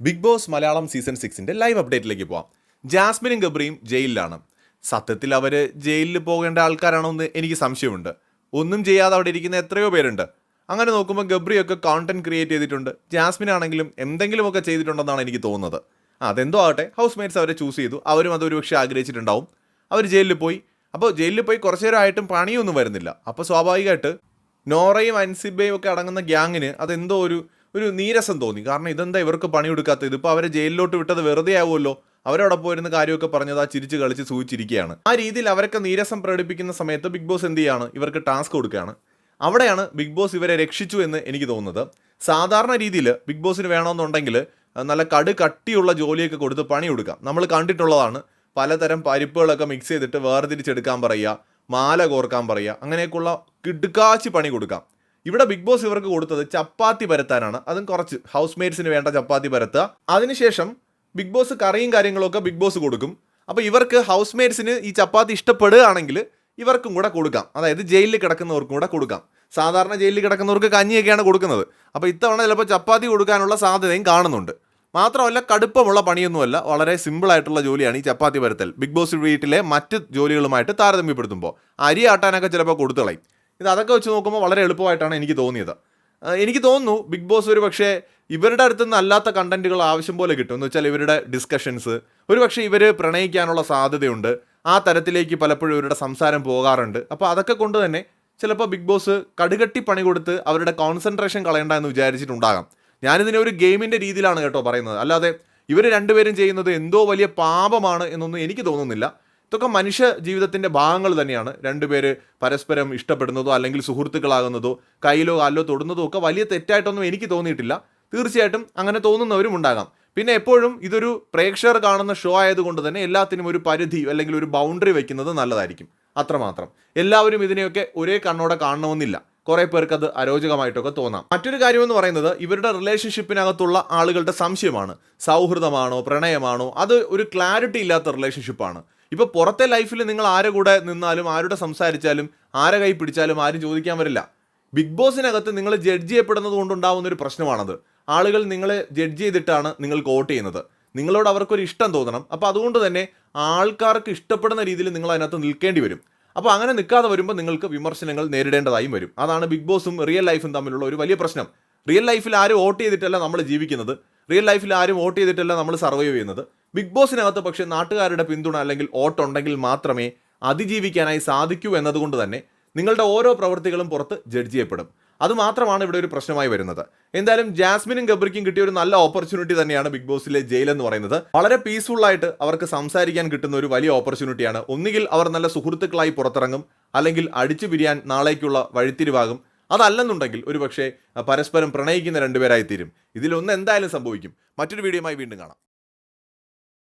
Big boss Malayalam season സിക്സിന്റെ live അപ്ഡേറ്റിലേക്ക് പോവാം. ജാസ്മിനും ഗബ്രിയും ജയിലിലാണ്. സത്യത്തിൽ അവർ ജയിലിൽ പോകേണ്ട ആൾക്കാരാണോ എന്ന് എനിക്ക് സംശയമുണ്ട്. ഒന്നും ചെയ്യാതെ അവിടെ ഇരിക്കുന്ന എത്രയോ പേരുണ്ട്. അങ്ങനെ നോക്കുമ്പോൾ ഗബ്രിയൊക്കെ കോണ്ടന്റ് ക്രിയേറ്റ് ചെയ്തിട്ടുണ്ട്. ജാസ്മിൻ ആണെങ്കിലും എന്തെങ്കിലുമൊക്കെ ചെയ്തിട്ടുണ്ടെന്നാണ് എനിക്ക് തോന്നുന്നത്. അതെന്തോ ആകട്ടെ ഹൗസ് മേറ്റ്സ് അവരെ ചൂസ് ചെയ്തു. അവരും അത് ഒരുപക്ഷെ ആഗ്രഹിച്ചിട്ടുണ്ടാവും. അവർ ജയിലിൽ പോയി. അപ്പോൾ ജയിലിൽ പോയി കുറച്ചു നേരമായിട്ടും പണിയൊന്നും വരുന്നില്ല. അപ്പോൾ സ്വാഭാവികമായിട്ട് നോറയും അൻസിബയും ഒക്കെ അടങ്ങുന്ന ഗ്യാങ്ങിന് അതെന്തോ ഒരു ഒരു നീരസം തോന്നി. കാരണം ഇതെന്താ ഇവർക്ക് പണി കൊടുക്കാത്തത് ഇതിപ്പോൾ അവരെ ജയിലിലോട്ട് വിട്ടത് വെറുതെ ആവുമല്ലോ? അവരവിടെ പോയിരുന്ന കാര്യമൊക്കെ പറഞ്ഞത് ആ ചിരിച്ച് കളിച്ച് സൂചിച്ചിരിക്കുകയാണ്. ആ രീതിയിൽ അവരൊക്കെ നീരസം പ്രകടിപ്പിക്കുന്ന സമയത്ത് ബിഗ് ബോസ് എന്ത് ചെയ്യാണ്? ഇവർക്ക് ടാസ്ക് കൊടുക്കുകയാണ്. അവിടെയാണ് ബിഗ് ബോസ് ഇവരെ രക്ഷിച്ചു എന്ന് എനിക്ക് തോന്നുന്നത്. സാധാരണ രീതിയിൽ ബിഗ് ബോസിന് വേണമെന്നുണ്ടെങ്കിൽ നല്ല കട് കട്ടിയുള്ള ജോലിയൊക്കെ കൊടുത്ത് പണി കൊടുക്കാം നമ്മൾ കണ്ടിട്ടുള്ളതാണ് പലതരം പരിപ്പുകളൊക്കെ മിക്സ് ചെയ്തിട്ട് വേർതിരിച്ചെടുക്കാൻ പറയുക മാല കോർക്കാൻ പറയുക അങ്ങനെയൊക്കെയുള്ള കിടുക്കാച്ചി പണി കൊടുക്കാം. ഇവിടെ ബിഗ് ബോസ് ഇവർക്ക് കൊടുത്തത് ചപ്പാത്തി പരത്താനാണ്. അതും കുറച്ച് ഹൗസ് മേറ്റ്സിന് വേണ്ട ചപ്പാത്തി പരത്തുക. അതിനുശേഷം ബിഗ് ബോസ് കറിയും കാര്യങ്ങളൊക്കെ ബിഗ് ബോസ് കൊടുക്കും. അപ്പോൾ ഇവർക്ക് ഹൗസ് മേറ്റ്സിന് ഈ ചപ്പാത്തി ഇഷ്ടപ്പെടുകയാണെങ്കിൽ ഇവർക്കും കൂടെ കൊടുക്കാം. അതായത് ജയിലിൽ കിടക്കുന്നവർക്കും കൂടെ കൊടുക്കാം. സാധാരണ ജയിലിൽ കിടക്കുന്നവർക്ക് കഞ്ഞിയൊക്കെയാണ് കൊടുക്കുന്നത്. അപ്പോൾ ഇത്തവണ ചിലപ്പോൾ ചപ്പാത്തി കൊടുക്കാനുള്ള സാധ്യതയും കാണുന്നുണ്ട്. മാത്രമല്ല കടുപ്പമുള്ള പണിയൊന്നുമല്ല വളരെ സിമ്പിളായിട്ടുള്ള ജോലിയാണ് ഈ ചപ്പാത്തി പരത്തൽ. ബിഗ് ബോസ് വീട്ടിലെ മറ്റ് ജോലികളുമായിട്ട് താരതമ്യപ്പെടുത്തുമ്പോൾ അരി ആട്ടാനൊക്കെ ചിലപ്പോൾ കൊടുത്തു കളയും ഇത് അതൊക്കെ വെച്ച് നോക്കുമ്പോൾ വളരെ എളുപ്പമായിട്ടാണ് എനിക്ക് തോന്നിയത്. എനിക്ക് തോന്നുന്നു ബിഗ് ബോസ് ഒരു പക്ഷേ ഇവരുടെ അടുത്ത് നിന്ന് അല്ലാത്ത കണ്ടന്റുകൾ ആവശ്യം പോലെ കിട്ടും. എന്ന് വെച്ചാൽ ഇവരുടെ ഡിസ്കഷൻസ് ഒരു പക്ഷേ ഇവർ പ്രണയിക്കാനുള്ള സാധ്യതയുണ്ട്. ആ തരത്തിലേക്ക് പലപ്പോഴും ഇവരുടെ സംസാരം പോകാറുണ്ട്. അപ്പോൾ അതൊക്കെ കൊണ്ട് തന്നെ ചിലപ്പോൾ ബിഗ് ബോസ് കടുകട്ടി പണി കൊടുത്ത് അവരുടെ കോൺസെൻട്രേഷൻ കളയണ്ട എന്ന് വിചാരിച്ചിട്ടുണ്ടാകാം. ഞാനിതിനെ ഒരു ഗെയിമിന്റെ രീതിയിലാണ് കേട്ടോ പറയുന്നത്. അല്ലാതെ ഇവർ രണ്ടുപേരും ചെയ്യുന്നത് എന്തോ വലിയ പാപമാണ് എന്നൊന്നും എനിക്ക് തോന്നുന്നില്ല. ഇതൊക്കെ മനുഷ്യ ജീവിതത്തിന്റെ ഭാഗങ്ങൾ തന്നെയാണ്. രണ്ടുപേര് പരസ്പരം ഇഷ്ടപ്പെടുന്നതോ അല്ലെങ്കിൽ സുഹൃത്തുക്കളാകുന്നതോ കയ്യിലോ കാലിലോ തൊടുന്നതോ ഒക്കെ വലിയ തെറ്റായിട്ടൊന്നും എനിക്ക് തോന്നിയിട്ടില്ല. തീർച്ചയായിട്ടും അങ്ങനെ തോന്നുന്നവരും ഉണ്ടാകാം. പിന്നെ എപ്പോഴും ഇതൊരു പ്രേക്ഷകർ കാണുന്ന ഷോ ആയതുകൊണ്ട് തന്നെ എല്ലാത്തിനും ഒരു പരിധി അല്ലെങ്കിൽ ഒരു ബൗണ്ടറി വെക്കുന്നത് നല്ലതായിരിക്കും. അത്രമാത്രം. എല്ലാവരും ഇതിനെയൊക്കെ ഒരേ കണ്ണോടെ കാണണമെന്നില്ല. കുറേ പേർക്ക് അത് അരോചകമായിട്ടൊക്കെ തോന്നാം. മറ്റൊരു കാര്യം എന്ന് പറയുന്നത് ഇവരുടെ റിലേഷൻഷിപ്പിനകത്തുള്ള ആളുകളുടെ സംശയമാണ്. സൗഹൃദമാണോ പ്രണയമാണോ? അത് ഒരു ക്ലാരിറ്റി ഇല്ലാത്ത റിലേഷൻഷിപ്പാണ് ഇപ്പൊ പുറത്തെ ലൈഫിൽ നിങ്ങൾ ആരെ കൂടെ നിന്നാലും ആരുടെ സംസാരിച്ചാലും ആരെ കൈ പിടിച്ചാലും ആരും ചോദിക്കാൻ വരില്ല. ബിഗ് ബോസിനകത്ത് നിങ്ങൾ ജഡ്ജ് ചെയ്യപ്പെടുന്നത് കൊണ്ടുണ്ടാവുന്ന ഒരു പ്രശ്നമാണത്. ആളുകൾ നിങ്ങളെ ജഡ്ജ് ചെയ്തിട്ടാണ് നിങ്ങൾക്ക് വോട്ട് ചെയ്യുന്നത്. നിങ്ങളോട് അവർക്കൊരു ഇഷ്ടം തോന്നണം. അപ്പോൾ അതുകൊണ്ട് തന്നെ ആൾക്കാർക്ക് ഇഷ്ടപ്പെടുന്ന രീതിയിൽ നിങ്ങൾ അതിനകത്ത് നിൽക്കേണ്ടി വരും. അപ്പോൾ അങ്ങനെ നിൽക്കാതെ വരുമ്പോൾ നിങ്ങൾക്ക് വിമർശനങ്ങൾ നേരിടേണ്ടതായും വരും. അതാണ് ബിഗ് ബോസും റിയൽ ലൈഫും തമ്മിലുള്ള ഒരു വലിയ പ്രശ്നം. റിയൽ ലൈഫിൽ ആരും വോട്ട് ചെയ്തിട്ടല്ല നമ്മൾ ജീവിക്കുന്നത്? റിയൽ ലൈഫിൽ ആരും വോട്ട് ചെയ്തിട്ടല്ല നമ്മൾ സർവൈവ് ചെയ്യുന്നത്? ബിഗ് ബോസിനകത്ത് പക്ഷേ നാട്ടുകാരുടെ പിന്തുണ അല്ലെങ്കിൽ വോട്ടുണ്ടെങ്കിൽ മാത്രമേ അതിജീവിക്കാനായി സാധിക്കൂ എന്നതുകൊണ്ട് തന്നെ നിങ്ങളുടെ ഓരോ പ്രവൃത്തികളും പുറത്ത് ജഡ്ജ് ചെയ്യപ്പെടും. അതുമാത്രമാണ് ഇവിടെ ഒരു പ്രശ്നമായി വരുന്നത്. എന്തായാലും ജാസ്മിനും ഗബ്രിക്കും കിട്ടിയ ഒരു നല്ല ഓപ്പർച്യൂണിറ്റി തന്നെയാണ് ബിഗ് ബോസിലെ ജയിൽ എന്ന് പറയുന്നത്. വളരെ പീസ്ഫുൾ ആയിട്ട് അവർക്ക് സംസാരിക്കാൻ കിട്ടുന്ന ഒരു വലിയ ഓപ്പർച്യൂണിറ്റിയാണ് ഒന്നുകിൽ അവർ നല്ല സുഹൃത്തുക്കളായി പുറത്തിറങ്ങും അല്ലെങ്കിൽ അടിച്ചു പിരിയാൻ നാളേക്കുള്ള വഴിത്തിരിവാകും. അതല്ലെന്നുണ്ടെങ്കിൽ ഒരുപക്ഷെ പരസ്പരം പ്രണയിക്കുന്ന രണ്ടുപേരായി തീരും ഇതിലൊന്ന് എന്തായാലും സംഭവിക്കും. മറ്റൊരു വീഡിയോയുമായി വീണ്ടും കാണാം.